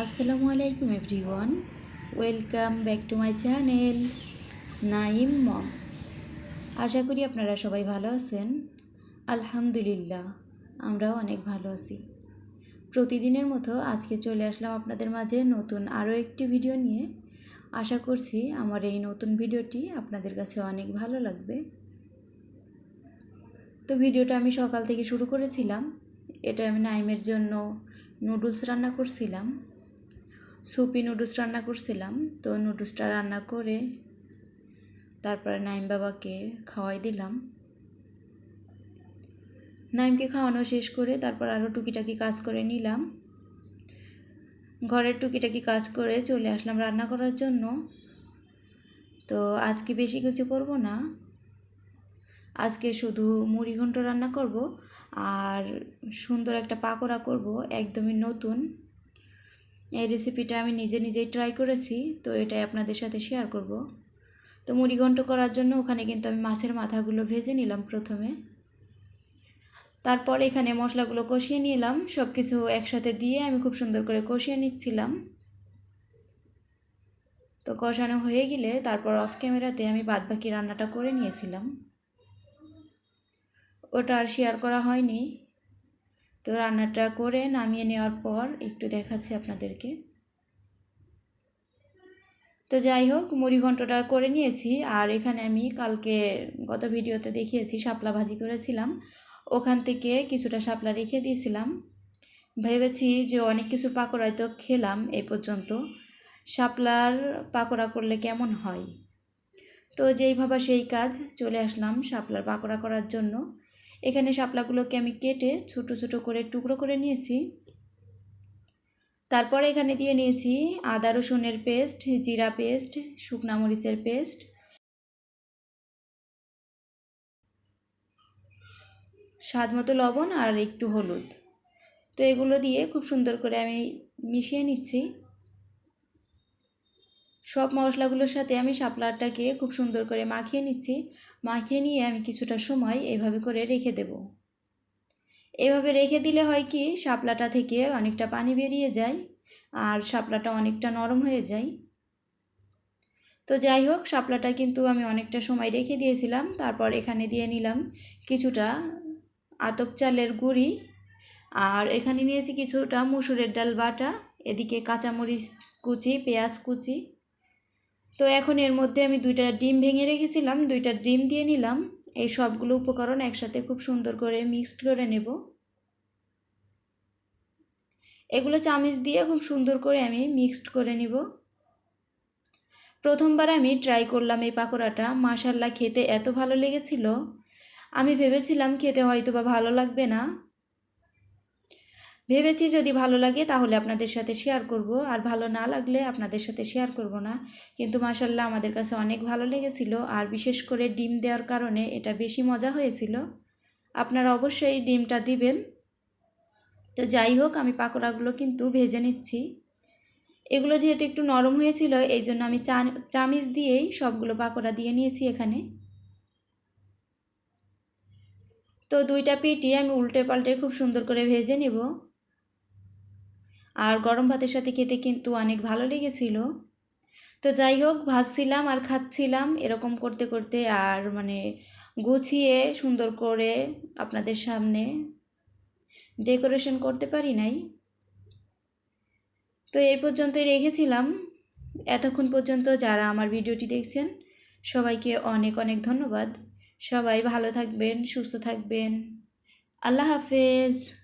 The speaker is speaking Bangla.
আসসালামু আলাইকুম everyone. Welcome back to my channel Naim moms. আশা করি আপনারা সবাই ভালো আছেন। আলহামদুলিল্লাহ, আমরাও অনেক ভালো আছি। প্রতিদিনের মতো আজকে চলে আসলাম আপনাদের মাঝে নতুন আরও একটি ভিডিও নিয়ে। আশা করছি আমার এই নতুন ভিডিওটি আপনাদের কাছে অনেক ভালো লাগবে। তো ভিডিওটা আমি সকাল থেকে শুরু করেছিলাম। এটা আমি নাইমের জন্য নুডলস রান্না করছিলাম। সুপি নুডলস রান্না করছিলাম, তো নুডলসটা রান্না করে তারপরে নাইম বাবাকে খাওয়াই দিলাম। নাইমকে খাওয়ানো শেষ করে তারপর আরও টুকিটাকি কাজ করে নিলাম। ঘরের টুকিটাকি কাজ করে চলে আসলাম রান্না করার জন্য। তো আজকে বেশি কিছু করব না। আজকে শুধু মুড়ি ঘন্ট রান্না করব আর সুন্দর একটা পাকোড়া করব, একদমই নতুন। এই রেসিপিটা আমি নিজে নিজেই ট্রাই করেছি, তো এটাই আপনাদের সাথে শেয়ার করব। তো মুড়ি ঘন্ট করার জন্য ওখানে কিন্তু আমি মাছের মাথাগুলো ভেজে নিলাম প্রথমে। তারপর এখানে মশলাগুলো কষিয়ে নিলাম সব কিছু একসাথে দিয়ে আমি খুব সুন্দর করে কষিয়ে নিচ্ছিলাম। তো কষানো হয়ে গেলে তারপর অফ ক্যামেরাতে আমি বাদবাকি রান্নাটা করে নিয়েছিলাম। ওটা আর শেয়ার করা হয়নি। তো রান্নাটা করে নামিয়ে নেওয়ার পর একটু দেখাচ্ছি আপনাদেরকে। তো যাই হোক, মুড়ি ঘন্টটা করে নিয়েছি। আর এখানে আমি কালকে গত ভিডিওতে দেখিয়েছি, শাপলা ভাজি করেছিলাম। ওখান থেকে কিছুটা শাপলা রেখে দিয়েছিলাম। ভেবেছি যে অনেক কিছু পাকোড়ায় তো খেলাম এই পর্যন্ত। শাপলার পাকোড়া করলে কেমন হয়? তো যেই ভাবা সেই কাজ, চলে আসলাম শাপলার পাকোড়া করার জন্য। এখানে শাপলাগুলোকে আমি কেটে ছোট ছোট করে টুকরো করে নিয়েছি। তারপর এখানে দিয়ে নিয়েছি আদা, রসুনের পেস্ট, জিরা পেস্ট, শুকনা মরিচের পেস্ট। স্বাদ মতো লবণ আর একটু হলুদ। তো এগুলো দিয়ে খুব সুন্দর করে আমি মিশিয়ে নিচ্ছি। সব মশলাগুলোর সাথে আমি শাপলাটাকে খুব সুন্দর করে মাখিয়ে নিচ্ছি। মাখিয়ে নিয়ে আমি কিছুটা সময় এভাবে করে রেখে দেব। এভাবে রেখে দিলে হয় কি, শাপলাটা থেকে অনেকটা পানি বেরিয়ে যায় আর শাপলাটা অনেকটা নরম হয়ে যায়। তো যাই হোক, শাপলাটা কিন্তু আমি অনেকটা সময় রেখে দিয়েছিলাম। তারপর এখানে দিয়ে নিলাম কিছুটা আতপ চালের গুঁড়ি আর এখানে নিয়েছি কিছুটা মুসুরের ডাল বাটা, এদিকে কাঁচামরিচ কুচি, পেঁয়াজ কুচি তো এখন এর মধ্যে আমি দুইটা ডিম ভেঙে রেখেছিলাম, দুইটা ডিম দিয়ে নিলাম। এই সবগুলো উপকরণ একসাথে খুব সুন্দর করে মিক্সড করে নেব। এগুলো চামিচ দিয়ে খুব সুন্দর করে আমি মিক্সড করে নিব। প্রথমবার আমি ট্রাই করলাম এই পাকোড়াটা মাসাল্লা খেতে এত ভালো লেগেছিল। আমি ভেবেছিলাম খেতে হয়তো বা ভালো লাগবে না। ভেবেছি যদি ভালো লাগে তাহলে আপনাদের সাথে শেয়ার করব। আর ভালো না লাগলে আপনাদের সাথে শেয়ার করব না। কিন্তু মাসাল্লাহ আমাদের কাছে অনেক ভালো লেগেছিল। আর বিশেষ করে ডিম দেওয়ার কারণে এটা বেশি মজা হয়েছিল। আপনারা অবশ্যই ডিমটা দিবেন। তো যাই হোক, আমি পাকোড়াগুলো কিন্তু ভেজে নিচ্ছি। এগুলো যেহেতু একটু নরম হয়েছিল, এই জন্য আমি চামিচ দিয়েই সবগুলো পাকোড়া দিয়ে নিয়েছি এখানে। তো দুইটা পিটি আমি উল্টে পাল্টে খুব সুন্দর করে ভেজে নেব। আর গরম ভাতের সাথে খেতে কিন্তু অনেক ভালো লেগেছিল। তো যাই হোক, ভাজছিলাম আর খাচ্ছিলাম এরকম করতে করতে আর মানে গুছিয়ে সুন্দর করে আপনাদের সামনে ডেকোরেশন করতে পারি নাই। তো এই পর্যন্তই রেখেছিলাম। এতক্ষণ পর্যন্ত যারা আমার ভিডিওটি দেখছেন, সবাইকে অনেক অনেক ধন্যবাদ। সবাই ভালো থাকবেন, সুস্থ থাকবেন। আল্লাহ হাফেজ।